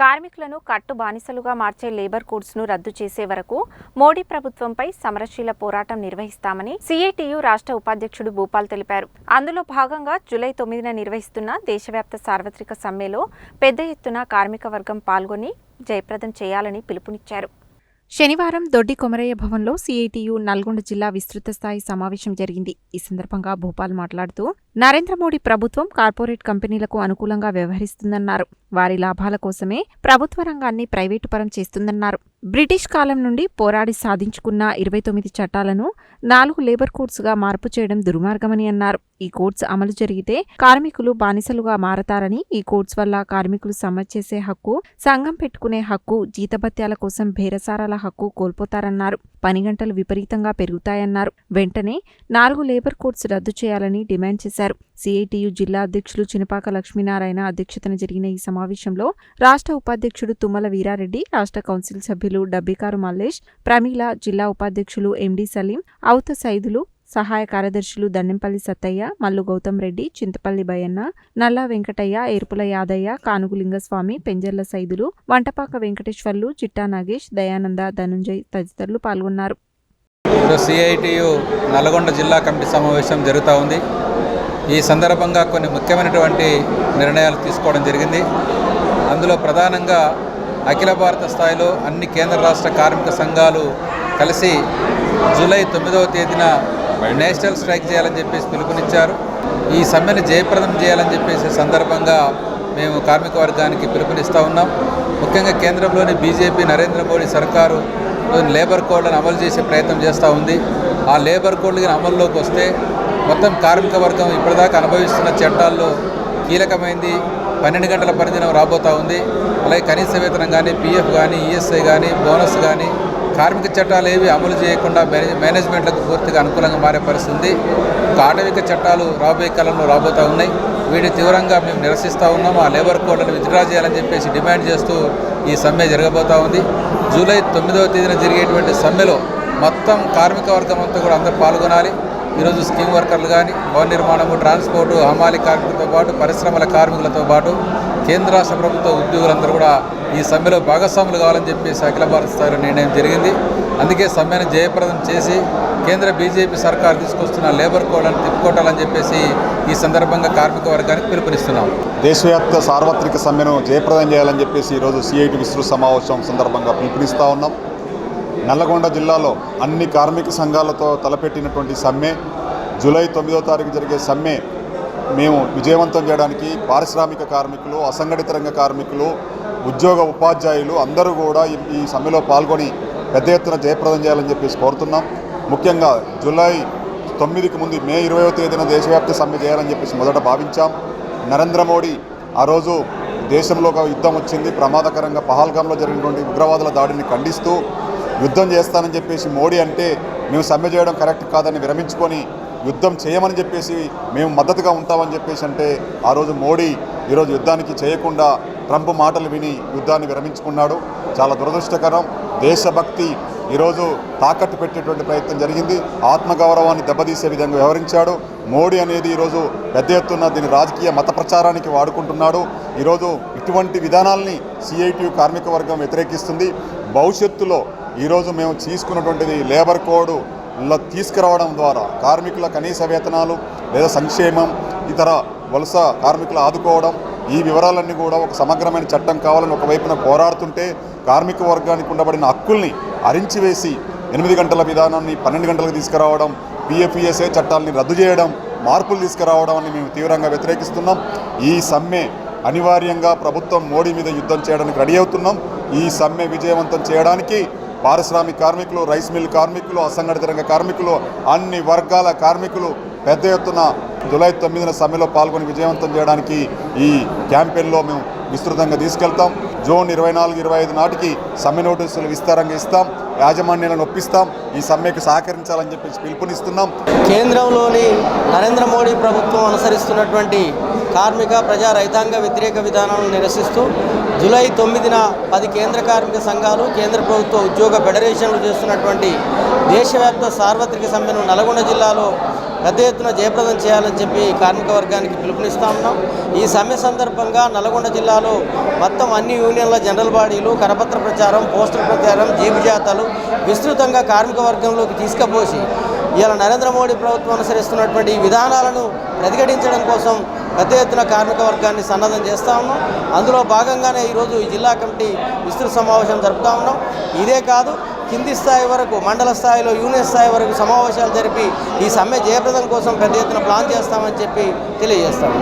కార్మికులను కట్టు బానిసలుగా మార్చే లేబర్ కోడ్స్ను రద్దు చేసే వరకు మోడీ ప్రభుత్వంపై సమరశీల పోరాటం నిర్వహిస్తామని సిఐటియు రాష్ట్ర ఉపాధ్యక్షుడు భూపాల్ తెలిపారు. అందులో భాగంగా జూలై తొమ్మిదిన నిర్వహిస్తున్న దేశవ్యాప్త సార్వత్రిక సమ్మెలో పెద్ద ఎత్తున కార్మిక వర్గం పాల్గొని జయప్రదం చేయాలని పిలుపునిచ్చారు. శనివారం దొడ్డి కొమరయ్య భవన్లో సిఐటియు నల్గొండ జిల్లా విస్తృత స్థాయి సమావేశం జరిగింది. ఈ సందర్భంగా భూపాల్ మాట్లాడుతూ నరేంద్ర మోడీ ప్రభుత్వం కార్పొరేట్ కంపెనీలకు అనుకూలంగా వ్యవహరిస్తుందన్నారు. వారి లాభాల కోసమే ప్రభుత్వ రంగాన్ని ప్రైవేటు పరం చేస్తుందన్నారు. బ్రిటిష్ కాలం నుండి పోరాడి సాధించుకున్న ఇరవై తొమ్మిది చట్టాలను నాలుగు లేబర్ కోడ్స్గా మార్పు చేయడం దుర్మార్గమని అన్నారు. ఈ కోడ్స్ అమలు జరిగితే కార్మికులు బానిసలుగా మారతారని ఈ కోడ్స్ వల్ల కార్మికులు సమ్మె చేసే హక్కు సంఘం పెట్టుకునే హక్కు జీతభత్యాల కోసం బేరసారాల హక్కు కోల్పోతారన్నారు. పని గంటలు విపరీతంగా పెరుగుతాయన్నారు. వెంటనే నాలుగు లేబర్ కోడ్స్ రద్దు చేయాలని డిమాండ్ చేశారు. సిఐటియు జిల్లా అధ్యక్షులు చినపాక లక్ష్మీనారాయణ అధ్యక్షతన జరిగిన ఈ సమావేశంలో రాష్ట్ర ఉపాధ్యక్షుడు తుమ్మల వీరారెడ్డి రాష్ట్ర కౌన్సిల్ సభ్యులు డబ్బికారు మల్లేష్ ప్రమీల జిల్లా ఉపాధ్యక్షులు ఎండి సలీం ఔత సైదులు సహాయ కార్యదర్శులు దండెంపల్లి సత్తయ్య మల్లు గౌతమ్ రెడ్డి చింతపల్లి బయన్న నల్లా వెంకటయ్య ఏర్పుల యాదయ్య కానుగులింగస్వామి పెంజర్ల సైదులు వంటపాక వెంకటేశ్వర్లు చిట్టా నాగేష్ దయానంద ధనుంజయ్ తదితరులు పాల్గొన్నారు. సిఐటియు నల్గొండ జిల్లా కమిటీ సమావేశం జరుగుతూ ఉంది. ఈ సందర్భంగా కొన్ని ముఖ్యమైనటువంటి నిర్ణయాలు తీసుకోవడం జరిగింది. అందులో ప్రధానంగా అఖిల భారత స్థాయిలో అన్ని కేంద్ర రాష్ట్ర కార్మిక సంఘాలు కలిసి జూలై తొమ్మిదవ తేదీన నేషనల్ స్ట్రైక్ చేయాలని చెప్పేసి పిలుపునిచ్చారు. ఈ సమ్మెను జయప్రదం చేయాలని చెప్పేసి సందర్భంగా మేము కార్మిక వర్గానికి పిలుపునిస్తూ ఉన్నాం. ముఖ్యంగా కేంద్రంలోని బీజేపీ నరేంద్ర మోడీ సర్కారు లేబర్ కోడ్లను అమలు చేసే ప్రయత్నం చేస్తూ ఉంది. ఆ లేబర్ కోడ్లు అమల్లోకి వస్తే మొత్తం కార్మిక వర్గం ఇప్పటిదాకా అనుభవిస్తున్న చట్టాల్లో కీలకమైంది. పన్నెండు గంటల పనిదినం రాబోతూ ఉంది. అలాగే కనీస వేతనం కానీ పీఎఫ్ కానీ ఈఎస్ఐ కానీ బోనస్ కానీ కార్మిక చట్టాలు ఏవి అమలు చేయకుండా మేనేజ్మెంట్లకు పూర్తిగా అనుకూలంగా మారే పరిస్థితి ఒక ఆటవిక చట్టాలు రాబోయే కాలంలో రాబోతూ ఉన్నాయి. వీటిని తీవ్రంగా మేము నిరసిస్తూ ఉన్నాం ఆ లేబర్ కోడ్లను విత్డ్రా చేయాలని చెప్పేసి డిమాండ్ చేస్తూ ఈ సమ్మె జరగబోతూ ఉంది. జూలై తొమ్మిదవ తేదీన జరిగేటువంటి సమ్మెలో మొత్తం కార్మిక వర్గం అంతా కూడా అందరూ పాల్గొనాలి. ఈరోజు స్కీమ్ వర్కర్లు కానీ భవన నిర్మాణము ట్రాన్స్పోర్టు హమాలి కార్మికులతో పాటు పరిశ్రమల కార్మికులతో పాటు కేంద్ర రాష్ట్ర ప్రభుత్వ ఉద్యోగులందరూ కూడా ఈ సమ్మెలో భాగస్వాములు కావాలని చెప్పేసి అఖిల భారత స్థాయిలో నిర్ణయం జరిగింది. అందుకే సమ్మెను జయప్రదం చేసి కేంద్ర బీజేపీ సర్కార్ తీసుకొస్తున్న లేబర్ కోడ్లను తిప్పుకొట్టాలని చెప్పేసి ఈ సందర్భంగా కార్మిక వర్గానికి పిలుపునిస్తున్నాం. దేశవ్యాప్త సార్వత్రిక సమ్మెను జయప్రదం చేయాలని చెప్పేసి ఈరోజు సిఐటి విస్తృత సమావేశం సందర్భంగా పిలుపునిస్తూ ఉన్నాం. నల్లగొండ జిల్లాలో అన్ని కార్మిక సంఘాలతో తలపెట్టినటువంటి సమ్మె జూలై తొమ్మిదో తారీఖు జరిగే సమ్మె మేము విజయవంతం చేయడానికి పారిశ్రామిక కార్మికులు అసంఘటిత రంగ కార్మికులు ఉద్యోగ ఉపాధ్యాయులు అందరూ కూడా ఈ- సమ్మెలో పాల్గొని పెద్ద ఎత్తున జయప్రదం చేయాలని చెప్పేసి కోరుతున్నాం. ముఖ్యంగా జూలై తొమ్మిదికి ముందు మే ఇరవయో తేదీన దేశవ్యాప్త సమ్మె చేయాలని చెప్పేసి మొదట భావించాం. నరేంద్ర మోడీ ఆ రోజు దేశంలో ఒక యుద్ధం వచ్చింది. ప్రమాదకరంగా పహల్గాంలో జరిగినటువంటి ఉగ్రవాదుల దాడిని ఖండిస్తూ యుద్ధం చేస్తానని చెప్పేసి మోడీ అంటే మేము సమ్మె చేయడం కరెక్ట్ కాదని విరమించుకొని యుద్ధం చేయమని చెప్పేసి మేము మద్దతుగా ఉంటామని చెప్పేసి అంటే ఆ రోజు మోడీ ఈరోజు యుద్ధానికి చేయకుండా ట్రంప్ మాటలు విని యుద్ధాన్ని విరమించుకున్నాడు. చాలా దురదృష్టకరం. దేశభక్తి ఈరోజు తాకట్టు పెట్టేటువంటి ప్రయత్నం జరిగింది. ఆత్మగౌరవాన్ని దెబ్బతీసే విధంగా వ్యవహరించాడు. మోడీ అనేది ఈరోజు పెద్ద ఎత్తున దీని రాజకీయ మత ప్రచారానికి వాడుకుంటున్నాడు. ఈరోజు ఇటువంటి విధానాల్ని సిఐటియు కార్మిక వర్గం వ్యతిరేకిస్తుంది. భవిష్యత్తులో ఈరోజు మేము తీసుకున్నటువంటిది లేబర్ కోడ్లో తీసుకురావడం ద్వారా కార్మికుల కనీస వేతనాలు లేదా సంక్షేమం ఇతర వలస కార్మికులు ఆదుకోవడం ఈ వివరాలన్నీ కూడా ఒక సమగ్రమైన చట్టం కావాలని ఒకవైపున పోరాడుతుంటే కార్మిక వర్గానికి ఉండబడిన హక్కుల్ని అరించివేసి ఎనిమిది గంటల విధానాన్ని పన్నెండు గంటలకు తీసుకురావడం పిఎఫ్ఈఎస్ఏ చట్టాలని రద్దు చేయడం మార్పులు తీసుకురావడం అని మేము తీవ్రంగా వ్యతిరేకిస్తున్నాం. ఈ సమ్మె అనివార్యంగా ప్రభుత్వం మోడీ మీద యుద్ధం చేయడానికి రెడీ అవుతున్నాం. ఈ సమ్మె విజయవంతం చేయడానికి పారిశ్రామిక కార్మికులు రైస్ మిల్ కార్మికులు అసంఘటిత రంగ కార్మికులు అన్ని వర్గాల కార్మికులు పెద్ద ఎత్తున జూలై తొమ్మిదిన సమ్మెలో పాల్గొని విజయవంతం చేయడానికి ఈ క్యాంపెయిన్లో మేము విస్తృతంగా తీసుకెళ్తాం. జూన్ ఇరవై నాలుగు ఇరవై ఐదు నాటికి సమ్మె నోటీసులు విస్తారంగా ఇస్తాం. యాజమాన్యాలను ఒప్పిస్తాం. ఈ సమ్మెకు సహకరించాలని చెప్పేసి పిలుపునిస్తున్నాం. కేంద్రంలోని నరేంద్ర మోడీ ప్రభుత్వం అనుసరిస్తున్నటువంటి కార్మిక ప్రజా రైతాంగ వ్యతిరేక విధానాలను నిరసిస్తూ జూలై తొమ్మిదిన పది కేంద్ర కార్మిక సంఘాలు కేంద్ర ప్రభుత్వ ఉద్యోగ ఫెడరేషన్లు చేస్తున్నటువంటి దేశవ్యాప్త సార్వత్రిక సమ్మెను నల్గొండ జిల్లాలో పెద్ద ఎత్తున జయప్రదం చేయాలని చెప్పి కార్మిక వర్గానికి పిలుపునిస్తా ఉన్నాం. ఈ సమ్మె సందర్భంగా నల్గొండ జిల్లాలో మొత్తం అన్ని యూనియన్ల జనరల్ బాడీలు కరపత్ర ప్రచారం పోస్టర్ ప్రచారం జీబు జాతాలు విస్తృతంగా కార్మిక వర్గంలోకి తీసుకుపోసి ఇలా నరేంద్ర మోడీ ప్రభుత్వం అనుసరిస్తున్నటువంటి విధానాలను ప్రతిఘటించడం కోసం పెద్ద ఎత్తున కార్మిక వర్గాన్ని సన్నద్ధం చేస్తూ ఉన్నాం. అందులో భాగంగానే ఈరోజు ఈ జిల్లా కమిటీ విస్తృత సమావేశం జరుపుతా ఉన్నాం. ఇదే కాదు కింది స్థాయి వరకు మండల స్థాయిలో యూనియన్ స్థాయి వరకు సమావేశాలు జరిపి ఈ సమ్మె జయప్రదం కోసం పెద్ద ఎత్తున ప్లాన్ చేస్తామని చెప్పి తెలియజేస్తాం